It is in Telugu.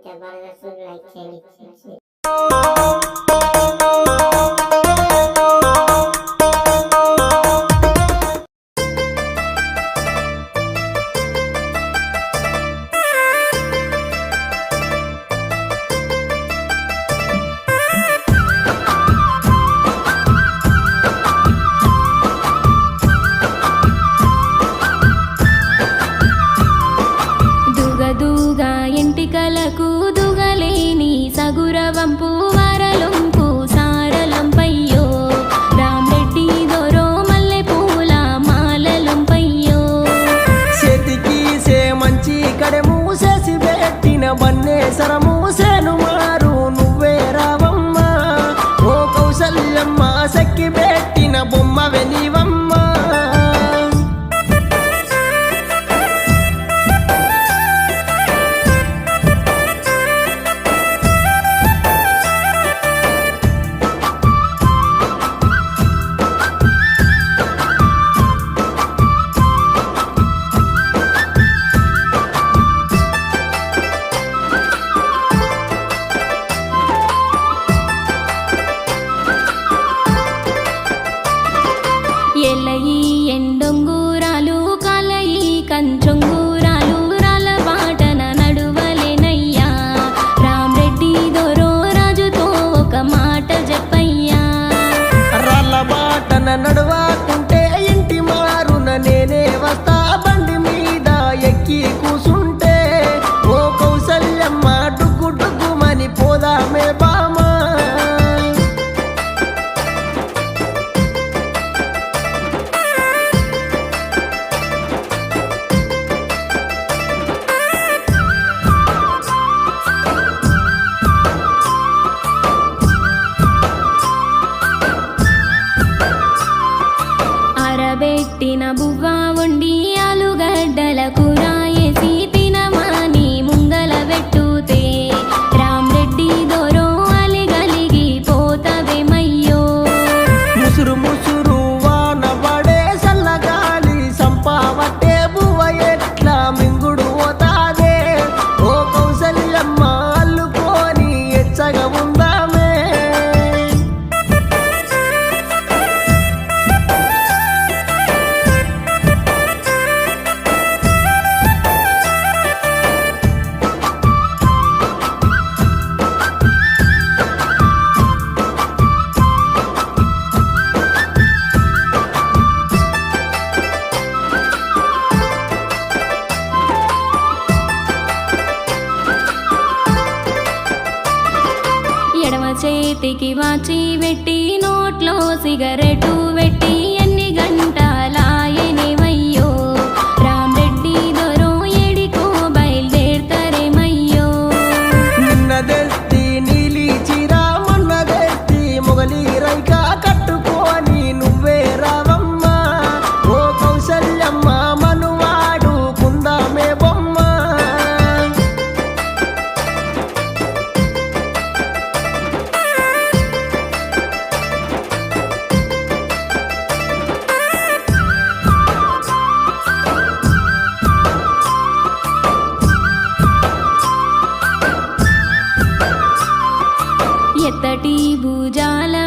Jabbar Rasul like Kelly. Thank you. ఇక్కడే మూసేసి పెట్టిన బన్నే సరము మారు. నువ్వే రావమ్మా. ఓ కౌసల్యమ్మ అరబెట్టిన బువ్వ వండి ఆలుగడ్డల కూర తినమాని ముంగల పెట్టుతే రామ్రెడ్డి దొరో అలిగలిగి పోతవేమయ్యో ముసురు ముసురు వాన పడే సల్లగాలి సంపావట్టే బువ్వ ఎట్లా మింగుడు పోతాదే ఓ కౌసల్యమ్మ అల్లుకొని ఎచ్చగా ఉందా చేతికి వాచి పెట్టి నోట్లో సిగరెటు పెట్టి बुजाला